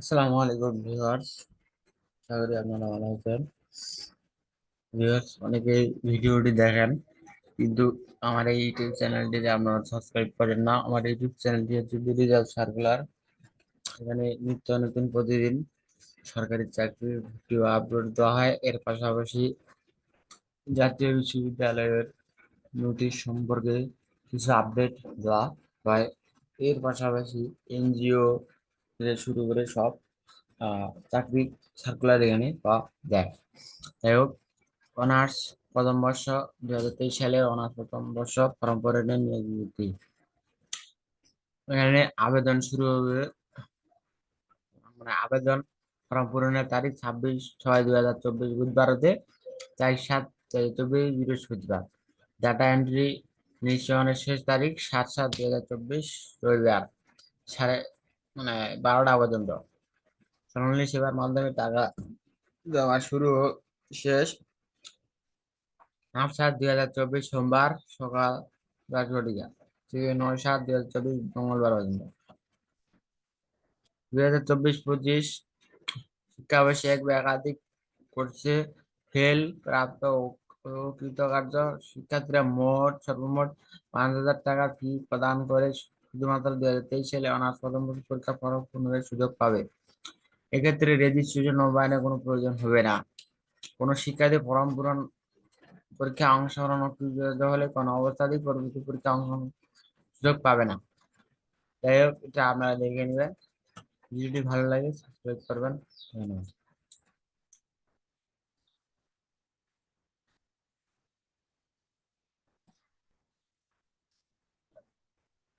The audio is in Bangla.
আসসালামু আলাইকুম ভিউয়ার্স আশা আপনারা ভালো আছেন। ভিউয়ার্স অনেকেই ভিডিওটি দেখেন, কিন্তু আমার এই ইউটিউব চ্যানেলটিতে আপনারা সাবস্ক্রাইব করেন না। আমার ইউটিউব চ্যানেলটি হচ্ছে বিডিজাল সার্কুলার এখানে নিত্য নতুন প্রতিদিন সরকারি চাকরির ভিডিও আপলোড দেওয়া হয়। এর পাশাপাশি জাতীয় বিশ্ববিদ্যালয়ের নোটিশ সম্পর্কে কিছু আপডেট দেওয়া হয়। এর পাশাপাশি এনজিও থেকে শুরু করে সব চাকরি সার্কুলার এখানে পাওয়া যায়। যাই হোক, অনার্স প্রথম বর্ষ দুই হাজার তেইশ সালের অনার্স প্রথম বর্ষ ফর্ম পূরণের নিয়োগ এখানে আবেদন শুরু হবে। মানে আবেদন ফর্ম পূরণের তারিখ ছাব্বিশ ছয় দুই হাজার চব্বিশ বুধবার হতে চার সাত চব্বিশ বৃহস্পতিবার। ডাটা এন্ট্রি নিশ্চয়নের শেষ তারিখ সাত সাত দুই হাজার চব্বিশ রবিবার। সাড়ে মানে বারোটা পর্যন্ত। সোনালী সেবার মাধ্যমে টাকা দেওয়া শুরু শেষ। আট সাত দুই হাজার চব্বিশ সোমবার সকাল দশ ঘটিকা নয় সাত দুই হাজার চব্বিশ মঙ্গলবার পর্যন্ত। দুই হাজার চব্বিশ পঁচিশ শিক্ষাবর্ষে এক বা একাধিক কোর্সে ফেল প্রাপ্ত কৃতকার্য শিক্ষার্থীরা মোট সর্বমোট পাঁচ হাজার টাকা ফি প্রদান করে শুধুমাত্র দুই হাজার তেইশ সালে অনার্স প্রথম বর্ষ পরীক্ষা ফরম পুনরায় সুযোগ পাবে। এক্ষেত্রে রেজিস্ট্রেশন নবায়নের কোনো প্রয়োজন হবে না। কোনো শিক্ষার্থী ফর্ম পূরণ পরীক্ষায় অংশগ্রহণ হলে কোনো অবস্থাতেই পরবর্তী পরীক্ষা অংশগ্রহণ সুযোগ পাবে না। যাই হোক, এটা আপনারা দেখে নেবেন। ভিডিওটি ভালো লাগে সাবস্ক্রাইব করবেন। ধন্যবাদ।